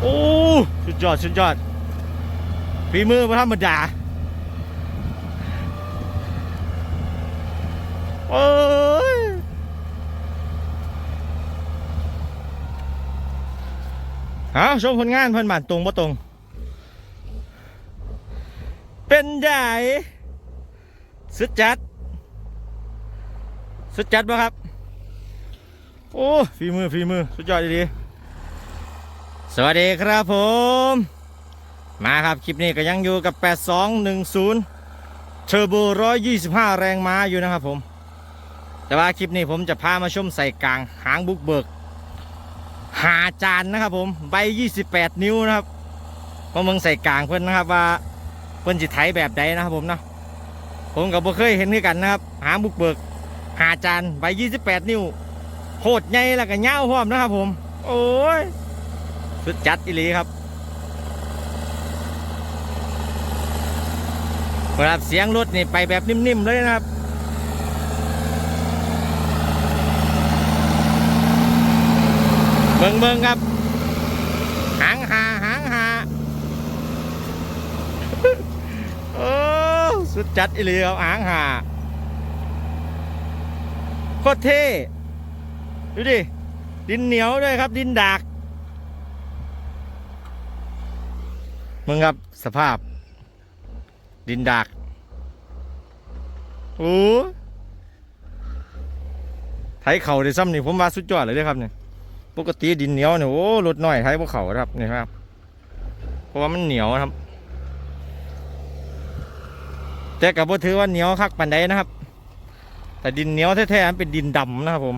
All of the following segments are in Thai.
โอ้สุดยอดสุดยอดฝีมือพระธรรมดาโอ้ยเอาชมผลงานเพิ่นบานตรงบ่ตรง เป็นใหญ่สุดจัด สุดจัดป่ะครับ โอ้ฝีมือฝีมือ สุดยอดดี สวัสดีครับผม มาครับคลิปนี้ก็ยังอยู่กับ 8210เทอร์โบ125 แรงม้าอยู่นะครับผม แต่ว่าคลิปนี้ผมจะพามาชมใส่กลางหางบุกเบิก หาจานนะครับผมใบ 28 นิ้วนะครับเพราะมึงใส่กลางเพื่อนนะครับว่าเพื่อนจิตไถแบบใดนะครับผมเนาะผมกับบ่เคยเห็นด้วยกันนะครับ หางบุกเบิก หาจานใบ 28 นิ้วโคตรใหญ่แล้วก็เงาวพร้อมนะครับผม โอ้ย สุดจัดอีหลีครับครับเสียงรถนี่ไปแบบนิ่มๆเลยนะครับเบิ่งเบิ่งครับ หางหาหางหาโอ้สุดจัดอีหลีครับหางหาโคตรเท่ดูดิดินเหนียวด้วยครับ ดินดาก มึงครับสภาพ ดินดากโอ้ไถเข่าได้ซ้ำนี่ผมว่าสุดยอดเลยครับเนี่ยปกติดินเหนียวเนี่ยโอ้รถน้อยไถพวกเขาครับนี่ครับ เพราะว่ามันเหนียวครับ แต่กับบ่ถือว่าเหนียวคักปันใดนะครับ แต่ดินเหนียวแท้ๆมันเป็นดินดำนะครับ ผม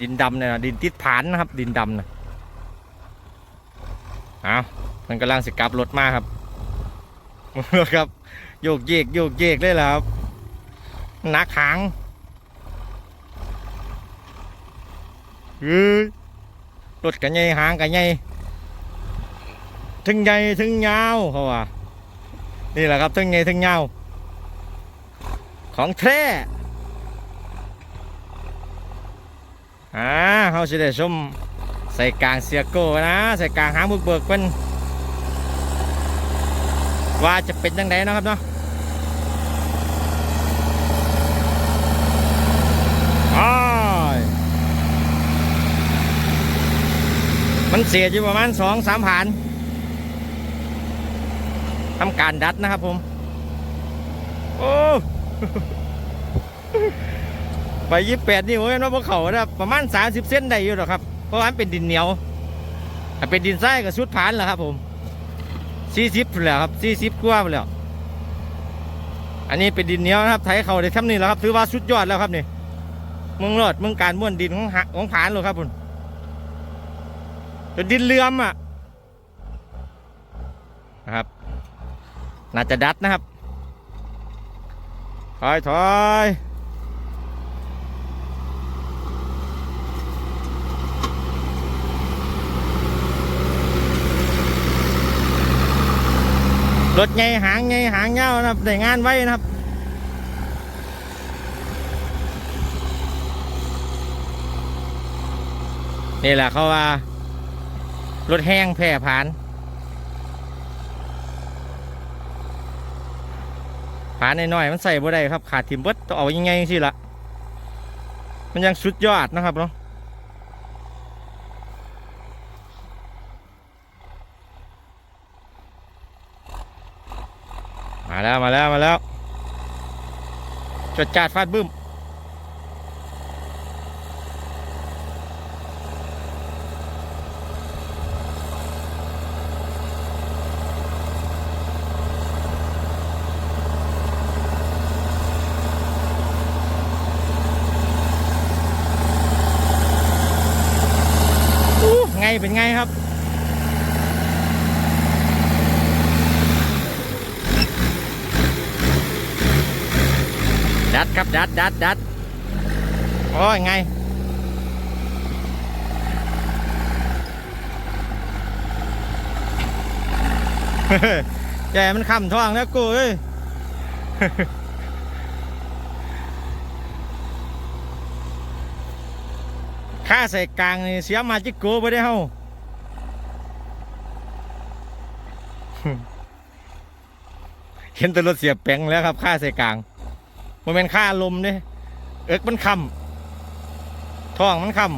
ดินดำเนี่ยนะดินติดผานนะครับ ดินดำนะเอา มันกำลังสิกลับรถมาครับครับโยกเยกโยกเยกเลยแหละครับหนักหางเฮ้ยรถกันใหญ่หางกันใหญ่ถึงใหญ่ถึงยาวเขาว่านี่แหละครับถึงใหญ่ถึงยาวของแท้อ่าเขาสิได้ชมใส่กลางเสียโก้นะ ใส่กลางหางบุกเบิกเป็น ว่าจะเป็นยังไงนะครับเนาะอ้ายมันเสียอยู่ประมาณสองสามผ่านทำการดัดนะครับผม โอ้ไปยี่แปดนี่โอ้ยน้องพวกเขานะครับประมาณสามสิบเส้นได้อยู่หรอครับ เพราะว่ามันเป็นดินเหนียว ถ้าเป็นดินทรายก็สุดผานแล้วครับผม สี่สิบแล้วครับสี่สิบกว่าแล้ว อันนี้เป็นดินเหนียวนะครับ ไถเขาได้ทำนี่แล้วครับ ถือว่าสุดยอดแล้วครับนี่มึงรอดมึงการม้วนดินของหะของผานเลยครับคุณเป็นดินเลื่อมอะนะครับ น่าจะดัดนะครับถอยถอย รถไงหางไงหางเงานะครับได้งานไว้นะครับนี่แหละเขาว่า รถแห้งแผ่ผ่านผ่านน้อยๆมันใส่บ่ได้ครับ ขาดทิมเบิดต้องเอายังไงสิละมันยังสุดยอดนะครับเนาะ มาแล้วมาแล้วมาแล้วจดจาดฟาดบึ้มอู้ไงเป็นไงครับ ครับดัดดัดดัดโอ้ยไง แกมันคำท้องแล้วกูเอ้ยค่าใส่กลางนี่เสียมาจิกโกไปได้เฮาเห็นแต่รถเสียแปงแล้วครับค่าใส่กลาง มันเป็นค่าลมเนี่ยเอิกมันคำท้องมันคำ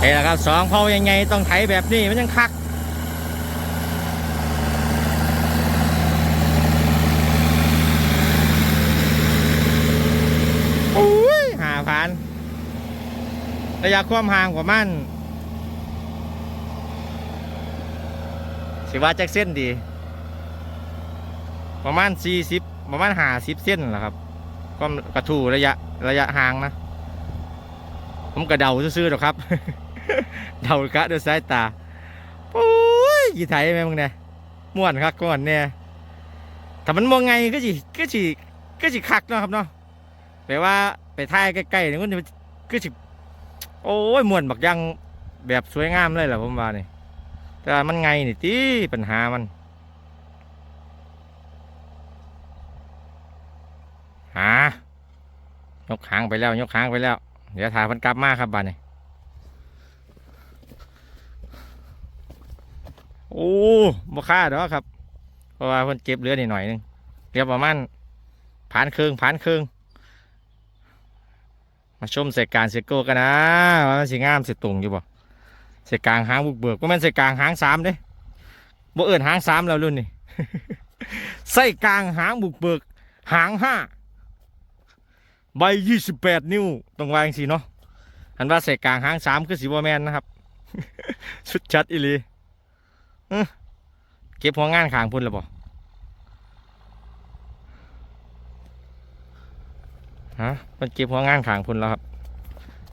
เอ้ละครับสองเผายังไงต้องไถแบบนี้มันยังคักอุ้ยหาพันระยะความห่างประมา สิว่าจักเส้นดี ประมาณสี่สิบประมาณหาสิบเส้นแหละครับความกระทูระยะระยะห่างนะ ผมกระเดาซื่อๆหรอกครับ เดากะด้วยสายตาโอ้ยกี่ไทยแม่มึงเนี่ยม่วนคักก่อนเนี่ยถ้ามันมองไงก็จีก็จีก็จีคักเนาะครับเนาะแปลว่าไปถ่ายใกล้ๆนี่มันก็สิโอ้ยม่วนบักยังแบบสวยงามเลยแหละผมว่านี่ แต่มันไงนี่ตีปัญหามัน หายกหางไปแล้ว ยกหางไปแล้ว เดี๋ยวถ่ายมันกลับมาครับบ้านนี่โอ้บ่ค่าดอกครับ เพราะว่าเพิ่นเก็บเหลือนิดหน่อยหนึงเรียบประมาณผ่านครื่งผ่านครื่งมาชมเสกการเสกโก้กันนะว่ามันสิงามสิตรงอยู่บ่ เสกกลางหางบุกเบิกว่ามันเสกกลางหางสามเด้บ่เอิ้นหางสามแล้วรุ่นนี้ใส่กลางหางบุกเบิก หางห้าใบยี่สิบแปดนิ้วตรงวางสิเนาะอันว่าใส่กลางหางสามคือสีบอแมนนะครับ สุดชัดอีลีเก็บหัวงานขางพุ่นแล้วบ่ฮะมันเก็บหัวงานขางพุ่นแล้วครับ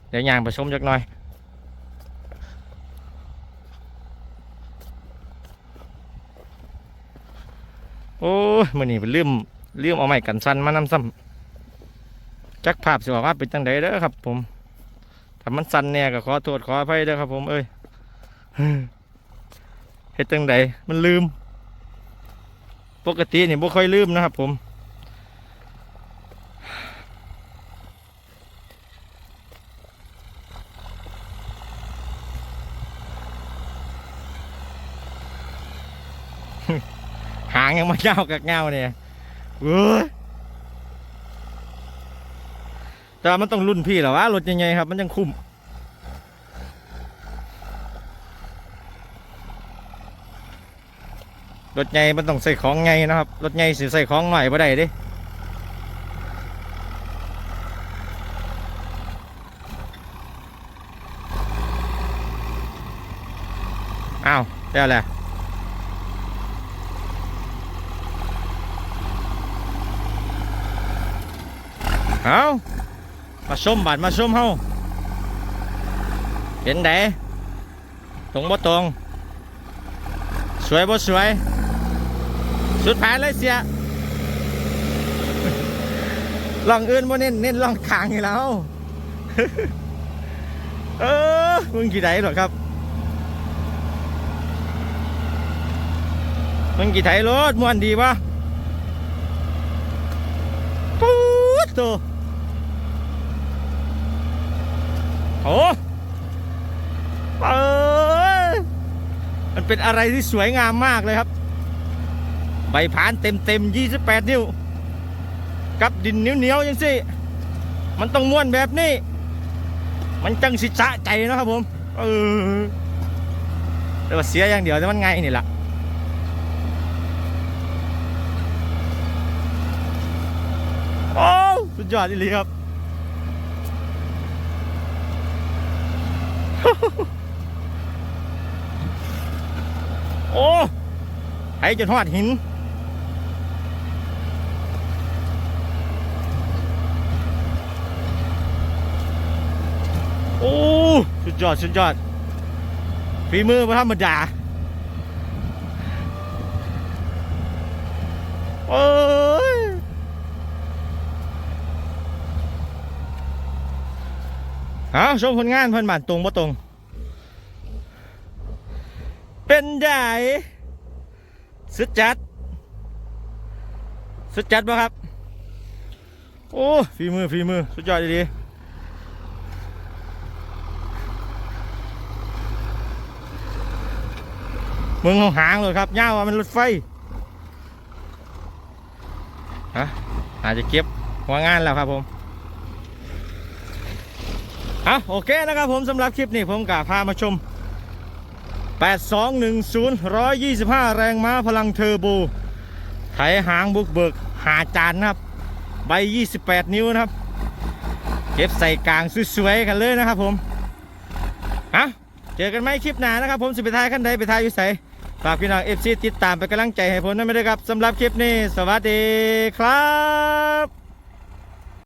เดี๋ยวยางผสมจักหน่อย โอ้ยมื่อนี้เป็นลืมลืมเอาไม้กันสั้นมานำซ้ำจักภาพสิว่าเป็นจังไดเด้อครับ ผมถ้ามันสั้นเนี่ยก็ขอโทษขออภัยเด้อครับ ผมเอ้ยเฮ็ดจังไดมันลืม ปกตินี่บ่ค่อยลืมนะครับ ผมางยังมาเงากับเงาเนี่ยเว้ยแต่มันต้องรุ่นพี่หรอวะรถยังไงครับ มันยังคุ้มรถใหญ่มันต้องใส่ของไงนะครับรถใหญ่สิใส่ของหน่อยบ่ได้ดิอ้าวเจ้าแหละ เอามาชมบาดมาชมเฮาเห็นไดตรงบ่ตรง สวยบ่สวย สุดท้ายเลยเสียลองอื่นบ่เน้นเน้นลองขางนี่แล้วเออมึงกี่ไดหรอครับมึงกี่ไถรถม่วนดีปะปุ๊ดตัว โอ้เอ้ยมันเป็นอะไรที่สวยงามมากเลยครับ ใบผานเต็มเต็ม28นิ้ว กับดินเหนียวเหนียวๆยังสิมันต้องม้วนแบบนี้ มันจังสิจะใจนะครับผมเออแต่ว่าเสียอย่างเดียวแต่มันไงนี่แหละโอ้สุดยอดอีหลีครับ โอ้ไถจนหอดหิน โอ้สุดยอด สุดยอดฝีมือพระธรรมดา โอ้ย เอาชมผลงานเพิ่นบานตรงบ่ตรง เป็นไดสุดจัด สุดจัดบ่ครับ โอ้ฝีมือฝีมือ สุดยอดดีๆมึงเอาหางเลยครับย่าว่ามันรถไฟฮะอาจจะเก็บหัวงานแล้วครับผม อาโอเคนะครับผมสำหรับคลิปนี้ผมกะพามาชม 8210 125 แรงม้าพลังเทอร์โบ ไถหางบุกเบิกหาจานนะครับ ใบ 28 นิ้วนะครับ เก็บใส่กลางสวยๆกันเลยนะครับผมฮะเจอกันไหมคลิปหน้านะครับผมสิไปทายขั้นใดไปทายอยู่ใสฝากพี่น้องเอฟซีติดตามไปกำลังใจให้ผมนั่นไม่ได้ครับสำหรับคลิปนี้ สวัสดีครับ